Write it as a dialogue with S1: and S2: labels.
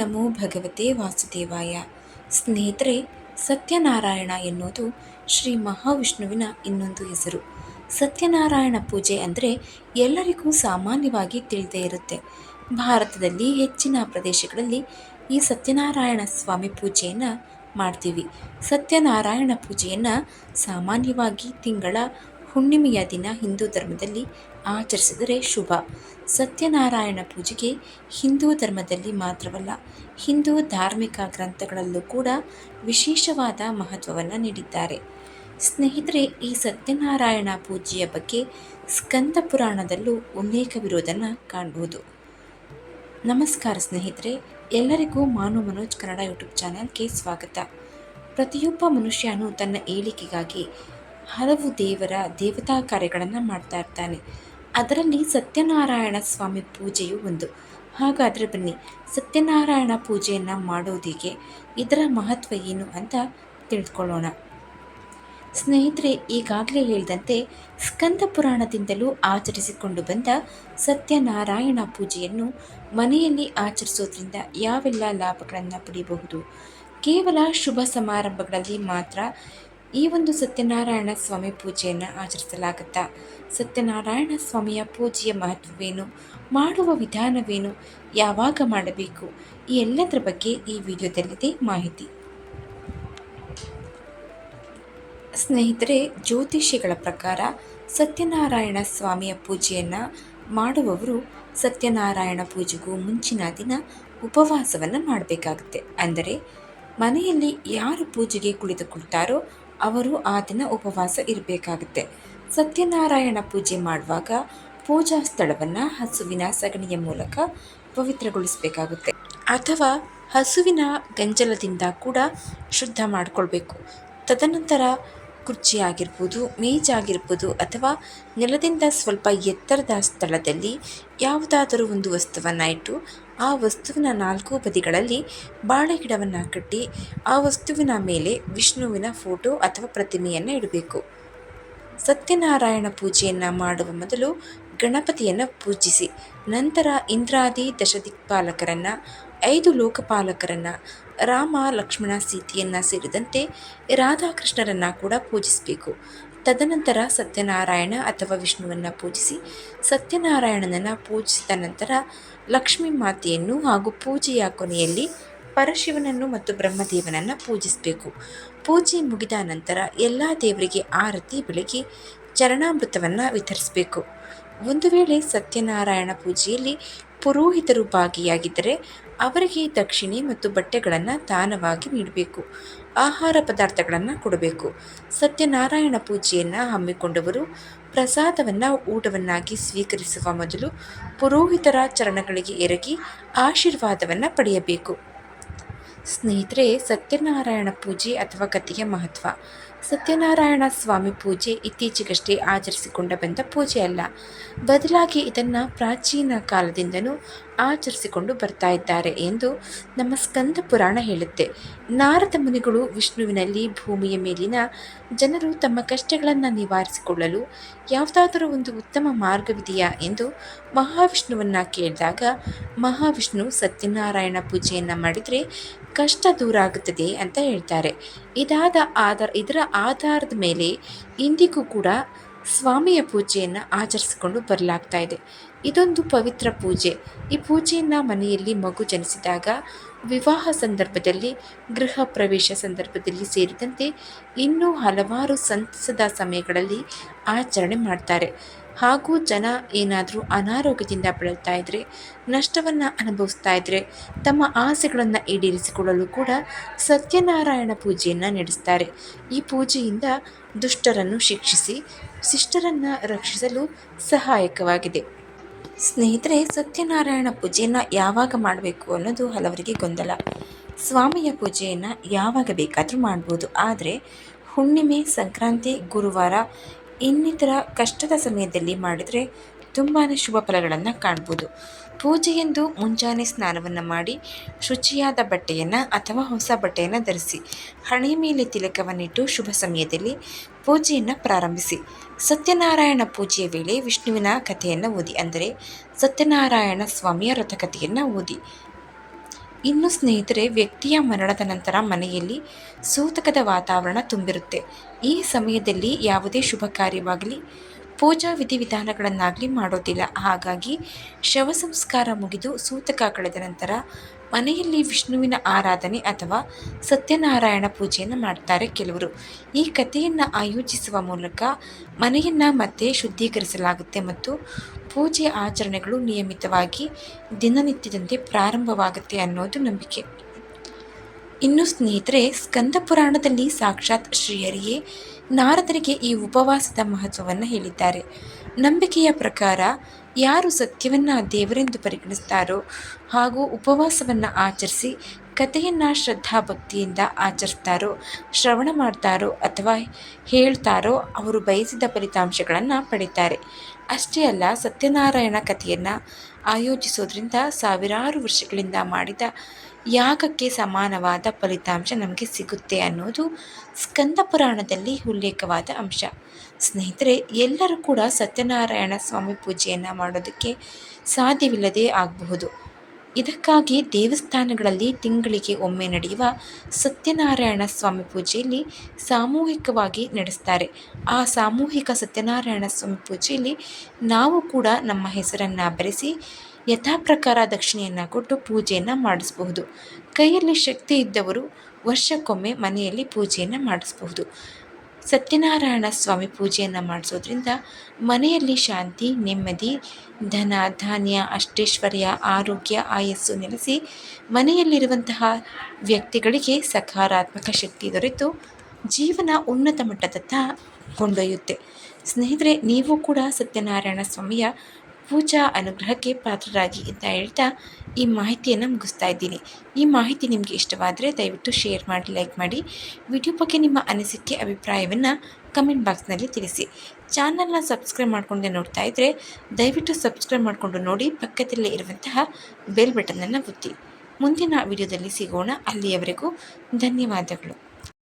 S1: ನಮೋ ಭಗವತೆ ವಾಸುದೇವಾಯ. ಸ್ನೇಹಿತರೆ, ಸತ್ಯನಾರಾಯಣ ಎನ್ನುವುದು ಶ್ರೀ ಮಹಾವಿಷ್ಣುವಿನ ಇನ್ನೊಂದು ಹೆಸರು. ಸತ್ಯನಾರಾಯಣ ಪೂಜೆ ಅಂದರೆ ಎಲ್ಲರಿಗೂ ಸಾಮಾನ್ಯವಾಗಿ ತಿಳಿದೇ ಇರುತ್ತೆ. ಭಾರತದಲ್ಲಿ ಹೆಚ್ಚಿನ ಪ್ರದೇಶಗಳಲ್ಲಿ ಈ ಸತ್ಯನಾರಾಯಣ ಸ್ವಾಮಿ ಪೂಜೆಯನ್ನು ಮಾಡ್ತೀವಿ. ಸತ್ಯನಾರಾಯಣ ಪೂಜೆಯನ್ನು ಸಾಮಾನ್ಯವಾಗಿ ತಿಂಗಳ ಹುಣ್ಣಿಮೆಯ ದಿನ ಹಿಂದೂ ಧರ್ಮದಲ್ಲಿ ಆಚರಿಸಿದರೆ ಶುಭ. ಸತ್ಯನಾರಾಯಣ ಪೂಜೆಗೆ ಹಿಂದೂ ಧರ್ಮದಲ್ಲಿ ಮಾತ್ರವಲ್ಲ, ಹಿಂದೂ ಧಾರ್ಮಿಕ ಗ್ರಂಥಗಳಲ್ಲೂ ಕೂಡ ವಿಶೇಷವಾದ ಮಹತ್ವವನ್ನು ನೀಡಿದ್ದಾರೆ. ಸ್ನೇಹಿತರೆ, ಈ ಸತ್ಯನಾರಾಯಣ ಪೂಜೆಯ ಬಗ್ಗೆ ಸ್ಕಂದ ಪುರಾಣದಲ್ಲೂ ಉಲ್ಲೇಖವಿರುವುದನ್ನು ಕಾಣಬಹುದು. ನಮಸ್ಕಾರ ಸ್ನೇಹಿತರೆ, ಎಲ್ಲರಿಗೂ ಮಾನು ಮನೋಜ್ ಕನ್ನಡ ಯೂಟ್ಯೂಬ್ ಚಾನಲ್ಗೆ ಸ್ವಾಗತ. ಪ್ರತಿಯೊಬ್ಬ ಮನುಷ್ಯನು ತನ್ನ ಏಳಿಗೆಗಾಗಿ ಹಲವು ದೇವರ ದೇವತಾ ಕಾರ್ಯಗಳನ್ನು ಮಾಡ್ತಾ ಇರ್ತಾನೆ. ಅದರಲ್ಲಿ ಸತ್ಯನಾರಾಯಣ ಸ್ವಾಮಿ ಪೂಜೆಯು ಒಂದು. ಹಾಗಾದರೆ ಬನ್ನಿ, ಸತ್ಯನಾರಾಯಣ ಪೂಜೆಯನ್ನು ಮಾಡೋದಿಗೆ ಇದರ ಮಹತ್ವ ಏನು ಅಂತ ತಿಳ್ಕೊಳ್ಳೋಣ. ಸ್ನೇಹಿತರೆ, ಈಗಾಗಲೇ ಹೇಳಿದಂತೆ ಸ್ಕಂದ ಪುರಾಣದಿಂದಲೂ ಆಚರಿಸಿಕೊಂಡು ಬಂದ ಸತ್ಯನಾರಾಯಣ ಪೂಜೆಯನ್ನು ಮನೆಯಲ್ಲಿ ಆಚರಿಸೋದ್ರಿಂದ ಯಾವೆಲ್ಲ ಲಾಭಗಳನ್ನು ಪಡೆಯಬಹುದು ಕೇವಲ ಶುಭ ಸಮಾರಂಭಗಳಲ್ಲಿ ಮಾತ್ರ ಈ ಒಂದು ಸತ್ಯನಾರಾಯಣ ಸ್ವಾಮಿ ಪೂಜೆಯನ್ನು ಆಚರಿಸಲಾಗುತ್ತಾ, ಸತ್ಯನಾರಾಯಣ ಸ್ವಾಮಿಯ ಪೂಜೆಯ ಮಹತ್ವವೇನು, ಮಾಡುವ ವಿಧಾನವೇನು, ಯಾವಾಗ ಮಾಡಬೇಕು, ಈ ಎಲ್ಲದರ ಬಗ್ಗೆ ಈ ವಿಡಿಯೋದಲ್ಲಿದೆ ಮಾಹಿತಿ. ಸ್ನೇಹಿತರೆ, ಜ್ಯೋತಿಷಿಗಳ ಪ್ರಕಾರ ಸತ್ಯನಾರಾಯಣ ಸ್ವಾಮಿಯ ಪೂಜೆಯನ್ನು ಮಾಡುವವರು ಸತ್ಯನಾರಾಯಣ ಪೂಜೆಗೂ ಮುಂಚಿನ ದಿನ ಉಪವಾಸವನ್ನು ಮಾಡಬೇಕಾಗುತ್ತೆ. ಅಂದರೆ ಮನೆಯಲ್ಲಿ ಯಾರು ಪೂಜೆಗೆ ಕುಳಿತುಕೊಳ್ತಾರೋ ಅವರು ಆ ದಿನ ಉಪವಾಸ ಇರಬೇಕಾಗುತ್ತೆ. ಸತ್ಯನಾರಾಯಣ ಪೂಜೆ ಮಾಡುವಾಗ ಪೂಜಾ ಸ್ಥಳವನ್ನು ಹಸುವಿನ ಸಗಣಿಯ ಮೂಲಕ ಪವಿತ್ರಗೊಳಿಸಬೇಕಾಗುತ್ತೆ. ಅಥವಾ ಹಸುವಿನ ಗಂಜಲದಿಂದ ಕೂಡ ಶುದ್ಧ ಮಾಡಿಕೊಳ್ಬೇಕು. ತದನಂತರ ಕುರ್ಚಿ ಆಗಿರ್ಬೋದು ಮೇಜಾಗಿರ್ಬೋದು ಅಥವಾ ನೆಲದಿಂದ ಸ್ವಲ್ಪ ಎತ್ತರದ ಸ್ಥಳದಲ್ಲಿ ಯಾವುದಾದರೂ ಒಂದು ವಸ್ತುವನ್ನು ಇಟ್ಟು ಆ ವಸ್ತುವಿನ ನಾಲ್ಕು ಬದಿಗಳಲ್ಲಿ ಬಾಳೆ ಗಿಡವನ್ನು ಕಟ್ಟಿ ಆ ವಸ್ತುವಿನ ಮೇಲೆ ವಿಷ್ಣುವಿನ ಫೋಟೋ ಅಥವಾ ಪ್ರತಿಮೆಯನ್ನು ಇಡಬೇಕು. ಸತ್ಯನಾರಾಯಣ ಪೂಜೆಯನ್ನು ಮಾಡುವ ಮೊದಲು ಗಣಪತಿಯನ್ನು ಪೂಜಿಸಿ, ನಂತರ ಇಂದ್ರಾದಿ ದಶದಿಕ್ಪಾಲಕರನ್ನು, ಐದು ಲೋಕಪಾಲಕರನ್ನು, ರಾಮ ಲಕ್ಷ್ಮಣ ಸೀತೆಯನ್ನು ಸೇರಿದಂತೆ ರಾಧಾಕೃಷ್ಣರನ್ನು ಕೂಡ ಪೂಜಿಸಬೇಕು. ತದನಂತರ ಸತ್ಯನಾರಾಯಣ ಅಥವಾ ವಿಷ್ಣುವನ್ನು ಪೂಜಿಸಿ, ಸತ್ಯನಾರಾಯಣನನ್ನು ಪೂಜಿಸಿದ ನಂತರ ಲಕ್ಷ್ಮೀ ಮಾತೆಯನ್ನು ಹಾಗೂ ಪೂಜೆಯ ಕೊನೆಯಲ್ಲಿ ಪರಶಿವನನ್ನು ಮತ್ತು ಬ್ರಹ್ಮದೇವನನ್ನು ಪೂಜಿಸಬೇಕು. ಪೂಜೆ ಮುಗಿದ ನಂತರ ಎಲ್ಲ ದೇವರಿಗೆ ಆರತಿ ಬೆಳಗ್ಗೆ ಚರಣಾಮೃತವನ್ನು ವಿತರಿಸಬೇಕು. ಒಂದು ವೇಳೆ ಸತ್ಯನಾರಾಯಣ ಪೂಜೆಯಲ್ಲಿ ಪುರೋಹಿತರು ಭಾಗಿಯಾಗಿದ್ದರೆ ಅವರಿಗೆ ದಕ್ಷಿಣೆ ಮತ್ತು ಬಟ್ಟೆಗಳನ್ನು ದಾನವಾಗಿ ನೀಡಬೇಕು. ಆಹಾರ ಪದಾರ್ಥಗಳನ್ನು ಕೊಡಬೇಕು. ಸತ್ಯನಾರಾಯಣ ಪೂಜೆಯನ್ನು ಹಮ್ಮಿಕೊಂಡವರು ಪ್ರಸಾದವನ್ನು ಊಟವನ್ನಾಗಿ ಸ್ವೀಕರಿಸುವ ಮೊದಲು ಪುರೋಹಿತರ ಚರಣಗಳಿಗೆ ಎರಗಿ ಆಶೀರ್ವಾದವನ್ನು ಪಡೆಯಬೇಕು. ಸ್ನೇಹಿತರೆ, ಸತ್ಯನಾರಾಯಣ ಪೂಜೆ ಅಥವಾ ಕಥೆಯ ಮಹತ್ವ. ಸತ್ಯನಾರಾಯಣ ಸ್ವಾಮಿ ಪೂಜೆ ಇತ್ತೀಚೆಗಷ್ಟೇ ಆಚರಿಸಿಕೊಂಡ ಬಂದ ಪೂಜೆ ಅಲ್ಲ ಬದಲಾಗಿ ಇದನ್ನು ಪ್ರಾಚೀನ ಕಾಲದಿಂದಲೂ ಆಚರಿಸಿಕೊಂಡು ಬರ್ತಾ ಇದ್ದಾರೆ ಎಂದು ನಮ್ಮ ಸ್ಕಂದ ಪುರಾಣ ಹೇಳುತ್ತೆ. ನಾರದ ಮುನಿಗಳು ವಿಷ್ಣುವಿನಲ್ಲಿ ಭೂಮಿಯ ಮೇಲಿನ ಜನರು ತಮ್ಮ ಕಷ್ಟಗಳನ್ನು ನಿವಾರಿಸಿಕೊಳ್ಳಲು ಯಾವುದಾದರೂ ಒಂದು ಉತ್ತಮ ಮಾರ್ಗವಿದೆಯಾ ಎಂದು ಮಹಾವಿಷ್ಣುವನ್ನು ಕೇಳಿದಾಗ, ಮಹಾವಿಷ್ಣು ಸತ್ಯನಾರಾಯಣ ಪೂಜೆಯನ್ನು ಮಾಡಿದರೆ ಕಷ್ಟ ದೂರ ಆಗುತ್ತದೆ ಅಂತ ಹೇಳ್ತಾರೆ. ಇದಾದ ಆಧಾರ, ಇದರ ಆಧಾರದ ಮೇಲೆ ಇಂದಿಗೂ ಕೂಡ ಸ್ವಾಮಿಯ ಪೂಜೆಯನ್ನು ಆಚರಿಸಿಕೊಂಡು ಬರಲಾಗ್ತಾ ಇದೆ. ಇದೊಂದು ಪವಿತ್ರ ಪೂಜೆ. ಈ ಪೂಜೆಯನ್ನು ಮನೆಯಲ್ಲಿ ಮಗು ಜನಿಸಿದಾಗ ವಿವಾಹ ಸಂದರ್ಭದಲ್ಲಿ, ಗೃಹ ಪ್ರವೇಶ ಸಂದರ್ಭದಲ್ಲಿ ಸೇರಿದಂತೆ ಇನ್ನೂ ಹಲವಾರು ಸಂತಸದ ಸಮಯಗಳಲ್ಲಿ ಆಚರಣೆ ಮಾಡ್ತಾರೆ. ಹಾಗೂ ಜನ ಏನಾದರೂ ಅನಾರೋಗ್ಯದಿಂದ ಬಳಲ್ತಾ ಇದ್ದರೆ ನಷ್ಟವನ್ನು ಅನುಭವಿಸ್ತಾ ಇದ್ದರೆ ತಮ್ಮ ಆಸೆಗಳನ್ನು ಈಡೇರಿಸಿಕೊಳ್ಳಲು ಕೂಡ ಸತ್ಯನಾರಾಯಣ ಪೂಜೆಯನ್ನು ನಡೆಸ್ತಾರೆ. ಈ ಪೂಜೆಯಿಂದ ದುಷ್ಟರನ್ನು ಶಿಕ್ಷಿಸಿ, ಶಿಷ್ಟರನ್ನು ರಕ್ಷಿಸಲು ಸಹಾಯಕವಾಗಿದೆ. ಸ್ನೇಹಿತರೆ, ಸತ್ಯನಾರಾಯಣ ಪೂಜೆಯನ್ನು ಯಾವಾಗ ಮಾಡಬೇಕು ಅನ್ನೋದು ಹಲವರಿಗೆ ಗೊಂದಲ. ಸ್ವಾಮಿಯ ಪೂಜೆಯನ್ನು ಯಾವಾಗ ಬೇಕಾದರೂ ಮಾಡ್ಬೋದು. ಆದರೆ ಹುಣ್ಣಿಮೆ, ಸಂಕ್ರಾಂತಿ, ಗುರುವಾರ ಇನ್ನಿತರ ಕಷ್ಟದ ಸಮಯದಲ್ಲಿ ಮಾಡಿದರೆ ತುಂಬಾ ಶುಭ ಫಲಗಳನ್ನು ಕಾಣ್ಬೋದು. ಪೂಜೆಯೆಂದು ಮುಂಜಾನೆ ಸ್ನಾನವನ್ನು ಮಾಡಿ ಶುಚಿಯಾದ ಬಟ್ಟೆಯನ್ನು ಅಥವಾ ಹೊಸ ಬಟ್ಟೆಯನ್ನು ಧರಿಸಿ ಹಣೆ ಮೇಲೆ ತಿಲಕವನ್ನಿಟ್ಟು ಶುಭ ಸಮಯದಲ್ಲಿ ಪೂಜೆಯನ್ನು ಪ್ರಾರಂಭಿಸಿ. ಸತ್ಯನಾರಾಯಣ ಪೂಜೆಯ ವೇಳೆ ವಿಷ್ಣುವಿನ ಕಥೆಯನ್ನು ಓದಿ, ಅಂದರೆ ಸತ್ಯನಾರಾಯಣ ಸ್ವಾಮಿಯ ವ್ರತಕಥೆಯನ್ನು ಓದಿ. ಇನ್ನು ಸ್ನೇಹಿತರೆ, ವ್ಯಕ್ತಿಯ ಮರಣದ ನಂತರ ಮನೆಯಲ್ಲಿ ಸೂತಕದ ವಾತಾವರಣ ತುಂಬಿರುತ್ತೆ. ಈ ಸಮಯದಲ್ಲಿ ಯಾವುದೇ ಶುಭ ಕಾರ್ಯವಾಗಲಿ, ಪೂಜಾ ವಿಧಿವಿಧಾನಗಳನ್ನಾಗಲಿ ಮಾಡೋದಿಲ್ಲ. ಹಾಗಾಗಿ ಶವ ಸಂಸ್ಕಾರ ಮುಗಿದು ಸೂತಕ ಕಳೆದ ನಂತರ ಮನೆಯಲ್ಲಿ ವಿಷ್ಣುವಿನ ಆರಾಧನೆ ಅಥವಾ ಸತ್ಯನಾರಾಯಣ ಪೂಜೆಯನ್ನು ಮಾಡ್ತಾರೆ ಕೆಲವರು. ಈ ಕಥೆಯನ್ನು ಆಯೋಜಿಸುವ ಮೂಲಕ ಮನೆಯನ್ನು ಮತ್ತೆ ಶುದ್ಧೀಕರಿಸಲಾಗುತ್ತೆ ಮತ್ತು ಪೂಜೆ ಆಚರಣೆಗಳು ನಿಯಮಿತವಾಗಿ ದಿನನಿತ್ಯದಂತೆ ಪ್ರಾರಂಭವಾಗುತ್ತೆ ಅನ್ನೋದು ನಂಬಿಕೆ. ಇನ್ನು ಸ್ನೇಹಿತರೆ, ಸ್ಕಂದ ಪುರಾಣದಲ್ಲಿ ಸಾಕ್ಷಾತ್ ಶ್ರೀಹರಿಯೇ ನಾರದರಿಗೆ ಈ ಉಪವಾಸದ ಮಹತ್ವವನ್ನು ಹೇಳಿದ್ದಾರೆ. ನಂಬಿಕೆಯ ಪ್ರಕಾರ ಯಾರು ಸತ್ಯವನ್ನು ದೇವರೆಂದು ಪರಿಗಣಿಸ್ತಾರೋ ಹಾಗೂ ಉಪವಾಸವನ್ನು ಆಚರಿಸಿ ಕಥೆಯನ್ನು ಶ್ರದ್ಧಾಭಕ್ತಿಯಿಂದ ಆಚರಿಸ್ತಾರೋ, ಶ್ರವಣ ಮಾಡ್ತಾರೋ ಅಥವಾ ಹೇಳ್ತಾರೋ ಅವರು ಬಯಸಿದ ಫಲಿತಾಂಶಗಳನ್ನು ಪಡೀತಾರೆ. ಅಷ್ಟೇ ಅಲ್ಲ ಸತ್ಯನಾರಾಯಣ ಕಥೆಯನ್ನು ಆಯೋಜಿಸೋದ್ರಿಂದ ಸಾವಿರಾರು ವರ್ಷಗಳಿಂದ ಮಾಡಿದ ಯಾಗಕ್ಕೆ ಸಮಾನವಾದ ಫಲಿತಾಂಶ ನಮಗೆ ಸಿಗುತ್ತೆ ಅನ್ನೋದು ಸ್ಕಂದ ಪುರಾಣದಲ್ಲಿ ಉಲ್ಲೇಖವಾದ ಅಂಶ. ಸ್ನೇಹಿತರೆ, ಎಲ್ಲರೂ ಕೂಡ ಸತ್ಯನಾರಾಯಣ ಸ್ವಾಮಿ ಪೂಜೆಯನ್ನು ಮಾಡೋದಕ್ಕೆ ಸಾಧ್ಯವಿಲ್ಲದೇ ಆಗಬಹುದು. ಇದಕ್ಕಾಗಿ ದೇವಸ್ಥಾನಗಳಲ್ಲಿ ತಿಂಗಳಿಗೆ ಒಮ್ಮೆ ನಡೆಯುವ ಸತ್ಯನಾರಾಯಣ ಸ್ವಾಮಿ ಪೂಜೆಯಲ್ಲಿ ಸಾಮೂಹಿಕವಾಗಿ ನಡೆಸ್ತಾರೆ. ಆ ಸಾಮೂಹಿಕ ಸತ್ಯನಾರಾಯಣ ಸ್ವಾಮಿ ಪೂಜೆಯಲ್ಲಿ ನಾವು ಕೂಡ ನಮ್ಮ ಹೆಸರನ್ನು ಬರೆಸಿ ಯಥಾ ಪ್ರಕಾರ ದಕ್ಷಿಣೆಯನ್ನು ಕೊಟ್ಟು ಪೂಜೆಯನ್ನು ಮಾಡಿಸಬಹುದು. ಕೈಯಲ್ಲಿ ಶಕ್ತಿ ಇದ್ದವರು ವರ್ಷಕ್ಕೊಮ್ಮೆ ಮನೆಯಲ್ಲಿ ಪೂಜೆಯನ್ನು ಮಾಡಿಸಬಹುದು. ಸತ್ಯನಾರಾಯಣ ಸ್ವಾಮಿ ಪೂಜೆಯನ್ನು ಮಾಡಿಸೋದ್ರಿಂದ ಮನೆಯಲ್ಲಿ ಶಾಂತಿ, ನೆಮ್ಮದಿ, ಧನ, ಧಾನ್ಯ, ಅಷ್ಟೇಶ್ವರ್ಯ, ಆರೋಗ್ಯ, ಆಯಸ್ಸು ನೆಲೆಸಿ ಮನೆಯಲ್ಲಿರುವಂತಹ ವ್ಯಕ್ತಿಗಳಿಗೆ ಸಕಾರಾತ್ಮಕ ಶಕ್ತಿ ದೊರೆತು ಜೀವನ ಉನ್ನತ ಮಟ್ಟದತ್ತ ಕೊಂಡೊಯ್ಯುತ್ತೆ. ಸ್ನೇಹಿತರೆ, ನೀವು ಕೂಡ ಸತ್ಯನಾರಾಯಣ ಸ್ವಾಮಿಯ ಪೂಜಾ ಅನುಗ್ರಹಕ್ಕೆ ಪಾತ್ರರಾಗಿ ಅಂತ ಹೇಳ್ತಾ ಈ ಮಾಹಿತಿಯನ್ನು ಮುಗಿಸ್ತಾ ಇದ್ದೀನಿ. ಈ ಮಾಹಿತಿ ನಿಮಗೆ ಇಷ್ಟವಾದರೆ ದಯವಿಟ್ಟು ಶೇರ್ ಮಾಡಿ, ಲೈಕ್ ಮಾಡಿ. ವಿಡಿಯೋ ಬಗ್ಗೆ ನಿಮ್ಮ ಅನಿಸಿಕೆ, ಅಭಿಪ್ರಾಯವನ್ನು ಕಮೆಂಟ್ ಬಾಕ್ಸ್ನಲ್ಲಿ ತಿಳಿಸಿ. ಚಾನಲ್ನ ಸಬ್ಸ್ಕ್ರೈಬ್ ಮಾಡಿಕೊಂಡೆ ನೋಡ್ತಾ ಇದ್ದರೆ ದಯವಿಟ್ಟು ಸಬ್ಸ್ಕ್ರೈಬ್ ಮಾಡಿಕೊಂಡು ನೋಡಿ ಪಕ್ಕದಲ್ಲೇ ಇರುವಂತಹ ಬೆಲ್ ಬಟನನ್ನು ಒತ್ತಿ. ಮುಂದಿನ ವಿಡಿಯೋದಲ್ಲಿ ಸಿಗೋಣ. ಅಲ್ಲಿಯವರೆಗೂ ಧನ್ಯವಾದಗಳು.